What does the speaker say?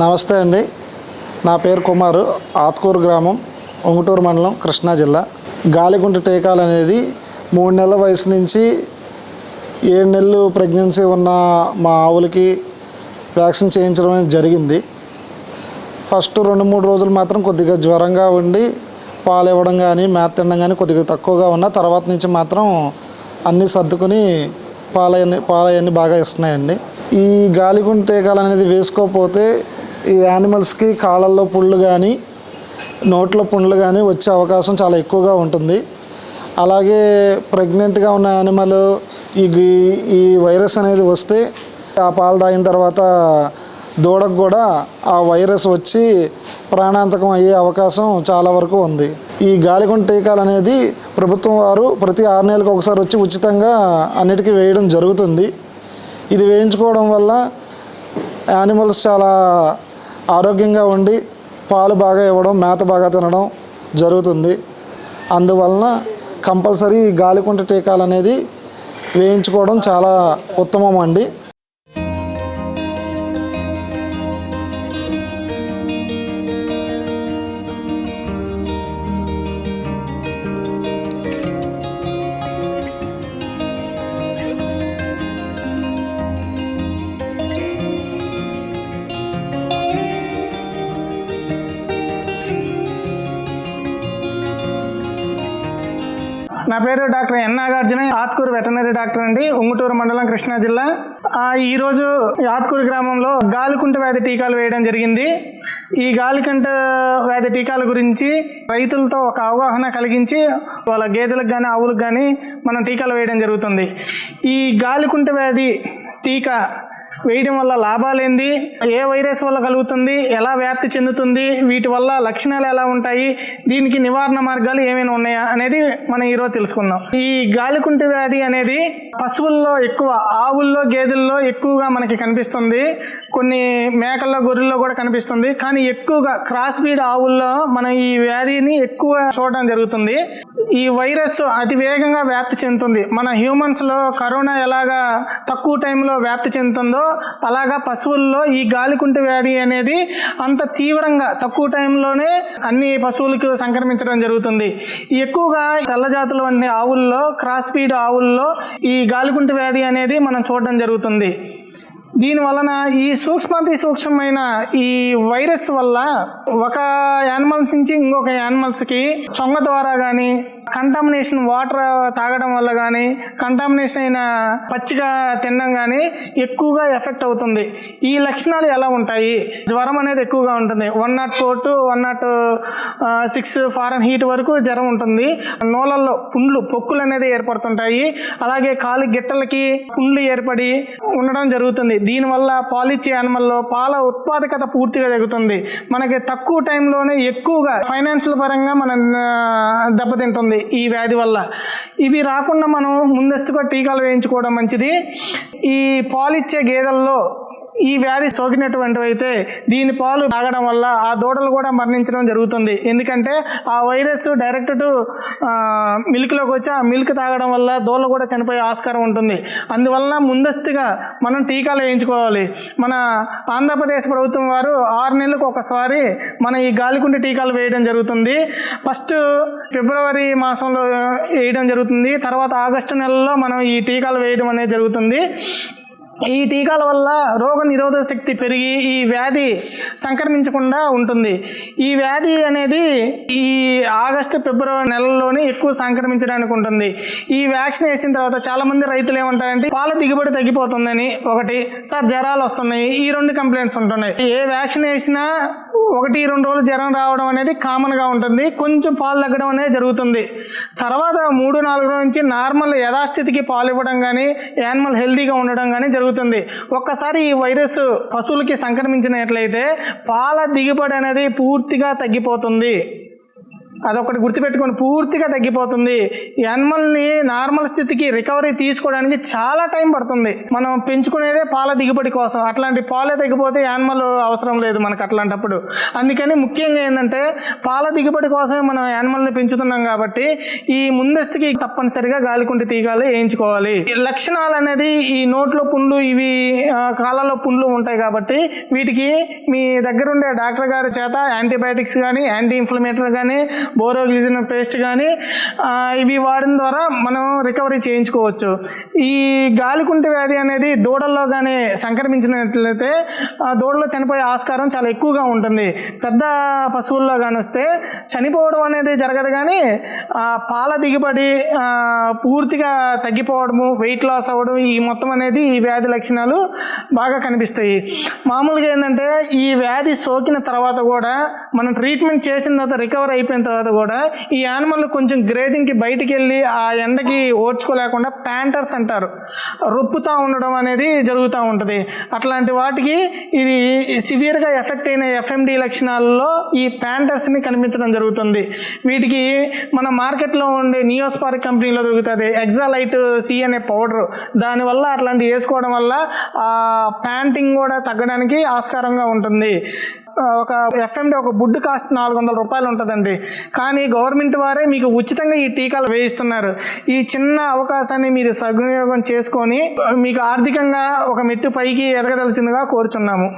నమస్తే అండి. నా పేరు కుమారు ఆత్కూరు గ్రామం ఉంగుటూరు మండలం కృష్ణా జిల్లా. గాలిగుంట టీకాలు అనేది మూడు నెలల వయసు నుంచి ఏడు నెలలు ప్రెగ్నెన్సీ ఉన్న మా ఆవులకి వ్యాక్సిన్ చేయించడం అనేది జరిగింది. ఫస్ట్ రెండు మూడు రోజులు మాత్రం కొద్దిగా జ్వరంగా ఉండి పాలు ఇవ్వడం కానీ మేత తినడం కానీ కొద్దిగా తక్కువగా ఉన్న తర్వాత నుంచి మాత్రం అన్నీ సర్దుకుని పాలయన్ని పాలయన్ని బాగా ఇస్తున్నాయండి. ఈ గాలిగుంట టీకాలు అనేది వేసుకోకపోతే ఈ యానిమల్స్కి కాళ్ళల్లో పుళ్ళు కానీ నోట్లో పుండ్లు కానీ వచ్చే అవకాశం చాలా ఎక్కువగా ఉంటుంది. అలాగే ప్రెగ్నెంట్గా ఉన్న యానిమల్ ఈ ఈ వైరస్ అనేది వస్తే ఆ పాలు తాగిన తర్వాత దూడకు కూడా ఆ వైరస్ వచ్చి ప్రాణాంతకం అయ్యే అవకాశం చాలా వరకు ఉంది. ఈ గాలికొండ టీకాలు అనేది ప్రభుత్వం వారు ప్రతి ఆరు నెలలకు ఒకసారి వచ్చి ఉచితంగా అన్నిటికీ వేయడం జరుగుతుంది. ఇది వేయించుకోవడం వల్ల యానిమల్స్ చాలా ఆరోగ్యంగా ఉండి పాలు బాగా ఇవ్వడం మేత బాగా తినడం జరుగుతుంది. అందువలన కంపల్సరీ గాలికుంట టీకాలు అనేది వేయించుకోవడం చాలా ఉత్తమం అండి. నా పేరు doctor N Nagarjuna Atkur veterinary doctor అండి ఉంగుటూరు మండలం కృష్ణా జిల్లా. ఈ ఈరోజు ఆత్కూరు గ్రామంలో గాలికుంట వ్యాధి టీకాలు వేయడం జరిగింది. ఈ గాలికుంట వ్యాధి టీకాల గురించి రైతులతో ఒక అవగాహన కలిగించి వాళ్ళ గేదెలకు కానీ ఆవులకు కానీ మనం టీకాలు వేయడం జరుగుతుంది. ఈ గాలికుంట వ్యాధి టీకా వేయడం వల్ల లాభాలేంది ఏ వైరస్ వల్ల కలుగుతుంది? ఎలా వ్యాప్తి చెందుతుంది? వీటి వల్ల లక్షణాలు ఎలా ఉంటాయి? దీనికి నివారణ మార్గాలు ఏమైనా ఉన్నాయా? అనేది మనం ఈరోజు తెలుసుకుందాం. ఈ గాలికుంటి వ్యాధి అనేది పశువుల్లో ఎక్కువ ఆవుల్లో గేదెల్లో ఎక్కువగా మనకి కనిపిస్తుంది. కొన్ని మేకల్లో గొర్రెల్లో కూడా కనిపిస్తుంది. కానీ ఎక్కువగా క్రాస్ బీడ్ ఆవుల్లో మనం ఈ వ్యాధిని ఎక్కువ చూడడం జరుగుతుంది. ఈ వైరస్ అతి వేగంగా వ్యాప్తి చెందుతుంది. మన హ్యూమన్స్లో కరోనా ఎలాగా తక్కువ టైంలో వ్యాప్తి చెందుతుందో అలాగా పశువుల్లో ఈ గాలికుంటి వ్యాధి అనేది అంత తీవ్రంగా తక్కువ టైంలోనే అన్ని పశువులకు సంక్రమించడం జరుగుతుంది. ఎక్కువగా తెల్ల జాతులు వంటి ఆవుల్లో క్రాస్పీడ్ ఆవుల్లో ఈ గాలికుంటి వ్యాధి అనేది మనం చూడడం జరుగుతుంది. దీని వలన ఈ సూక్ష్మాతి సూక్ష్మమైన ఈ వైరస్ వల్ల ఒక యానిమల్స్ నుంచి ఇంకొక యానిమల్స్కి చొంగ ద్వారా కానీ కంటామినేషన్ వాటర్ తాగడం వల్ల కానీ కంటామినేషన్ అయిన పచ్చిగా తినడం కానీ ఎక్కువగా ఎఫెక్ట్ అవుతుంది. ఈ లక్షణాలు ఎలా ఉంటాయి? జ్వరం అనేది ఎక్కువగా ఉంటుంది. One nought four two one nought six Fahrenheit వరకు జ్వరం ఉంటుంది. నోలల్లో పుండ్లు పొక్కులు అనేది ఏర్పడుతుంటాయి. అలాగే కాలు గిట్టలకి పుండ్లు ఏర్పడి ఉండడం జరుగుతుంది. దీనివల్ల పాలిచ్చే యానిమల్లో పాల ఉత్పాదకత పూర్తిగా జరుగుతుంది. మనకి తక్కువ టైంలోనే ఎక్కువగా ఫైనాన్షియల్ పరంగా మనం దెబ్బతింటుంది. ఈ వ్యాధి వల్ల. ఇవి రాకుండా మనం ముందస్తుగా టీకాలు వేయించుకోవడం మంచిది. ఈ పాలిచ్చే గేదెల్లో ఈ వ్యాధి సోకినటువంటివైతే అయితే దీని పాలు తాగడం వల్ల ఆ దూడలు కూడా మరణించడం జరుగుతుంది. ఎందుకంటే ఆ వైరస్ డైరెక్ట్ టు మిల్క్లోకి వచ్చి ఆ మిల్క్ తాగడం వల్ల దూడలు కూడా చనిపోయే ఆస్కారం ఉంటుంది. అందువలన ముందస్తుగా మనం టీకాలు వేయించుకోవాలి. మన ఆంధ్రప్రదేశ్ ప్రభుత్వం వారు ఆరు నెలలకు ఒకసారి మన ఈ గాలికుంటి టీకాలు వేయడం జరుగుతుంది. ఫస్ట్ ఫిబ్రవరి మాసంలో వేయడం జరుగుతుంది. తర్వాత ఆగస్టు నెలలో మనం ఈ టీకాలు వేయడం అనేది జరుగుతుంది. ఈ టీకాల వల్ల రోగ నిరోధక శక్తి పెరిగి ఈ వ్యాధి సంక్రమించకుండా ఉంటుంది. ఈ వ్యాధి అనేది ఈ ఆగస్టు ఫిబ్రవరి నెలల్లోనే ఎక్కువ సంక్రమించడానికి ఉంటుంది. ఈ వ్యాక్సిన్ వేసిన తర్వాత చాలామంది రైతులు ఏమంటారంటే పాల దిగుబడి తగ్గిపోతుందని ఒకటి. సార్ జ్వరాలు వస్తున్నాయి. ఈ రెండు కంప్లైంట్స్ ఉంటున్నాయి. ఏ వ్యాక్సిన్ వేసినా ఒకటి రెండు రోజులు జ్వరం రావడం అనేది కామన్గా ఉంటుంది. కొంచెం పాలు తగ్గడం అనేది జరుగుతుంది. తర్వాత మూడు నాలుగు రోజుల నుంచి నార్మల్ యథాస్థితికి పాలు ఇవ్వడం కానీ యానిమల్ హెల్తీగా ఉండడం కానీ జరుగుతుంది. ఒక్కసారి ఈ వైరస్ పశువులకి సంక్రమించినట్లయితే పాల దిగుబడి అనేది పూర్తిగా తగ్గిపోతుంది. అదొకటి గుర్తుపెట్టుకొని పూర్తిగా తగ్గిపోతుంది. యానిమల్ని నార్మల్ స్థితికి రికవరీ తీసుకోవడానికి చాలా టైం పడుతుంది. మనం పెంచుకునేదే పాల దిగుబడి కోసం. అట్లాంటి పాలే తగ్గిపోతే యానిమల్ అవసరం లేదు మనకు అట్లాంటప్పుడు. అందుకని ముఖ్యంగా ఏంటంటే పాల దిగుబడి కోసమే మనం యానిమల్ని పెంచుతున్నాం కాబట్టి ఈ ముందస్తుకి తప్పనిసరిగా గాలికుంటి తీగాలు వేయించుకోవాలి. లక్షణాలు అనేది ఈ నోట్లో పుండ్లు ఇవి కాళ్ళలో పుండ్లు ఉంటాయి కాబట్టి వీటికి మీ దగ్గరుండే డాక్టర్ గారి చేత యాంటీబయాటిక్స్ కానీ యాంటీ ఇన్ఫ్లమేటరీ కానీ బోరోగ్లిజిన్ పేస్ట్ కానీ ఇవి వాడడం ద్వారా మనం రికవరీ చేయించుకోవచ్చు. ఈ గాలికుంటి వ్యాధి అనేది దూడల్లో కానీ సంక్రమించినట్లయితే ఆ దూడలో చనిపోయే ఆస్కారం చాలా ఎక్కువగా ఉంటుంది. పెద్ద పశువుల్లో కానీ వస్తే చనిపోవడం అనేది జరగదు కానీ ఆ పాల దిగుబడి పూర్తిగా తగ్గిపోవడము వెయిట్ లాస్ అవ్వడం ఈ మొత్తం అనేది ఈ వ్యాధి లక్షణాలు బాగా కనిపిస్తాయి. మామూలుగా ఏంటంటే ఈ వ్యాధి సోకిన తర్వాత కూడా మనం ట్రీట్మెంట్ చేసిన తర్వాత రికవర్ అయిపోయిన తర్వాత కూడా ఈ యానిమల్ కొంచెం గ్రేజింగ్కి బయటికి వెళ్ళి ఆ ఎండకి ఓడ్చుకోలేకుండా ప్యాంటర్స్ అంటారు. రొప్పుతూ ఉండడం అనేది జరుగుతూ ఉంటుంది. అట్లాంటి వాటికి ఇది సివియర్గా ఎఫెక్ట్ అయిన ఎఫ్ఎండి లక్షణాలలో ఈ ప్యాంటర్స్ని కనిపించడం జరుగుతుంది. వీటికి మన మార్కెట్లో ఉండే నియోస్పార్క్ కంపెనీలో దొరుకుతుంది. ఎగ్జాలైట్ సి అనే పౌడర్ దానివల్ల అట్లాంటి వేసుకోవడం వల్ల ఆ ప్యాంటింగ్ కూడా తగ్గడానికి ఆస్కారంగా ఉంటుంది. ఒక ఎఫ్ఎండి ఒక బుడ్డు కాస్ట్ నాలుగు వందల రూపాయలు ఉంటుందండి. కానీ గవర్నమెంట్ వారే మీకు ఉచితంగా ఈ టీకాలు వేయిస్తున్నారు. ఈ చిన్న అవకాశాన్ని మీరు సద్వినియోగం చేసుకొని మీకు ఆర్థికంగా ఒక మెట్టు పైకి ఎదగదలసిందిగా కోరుచున్నాము.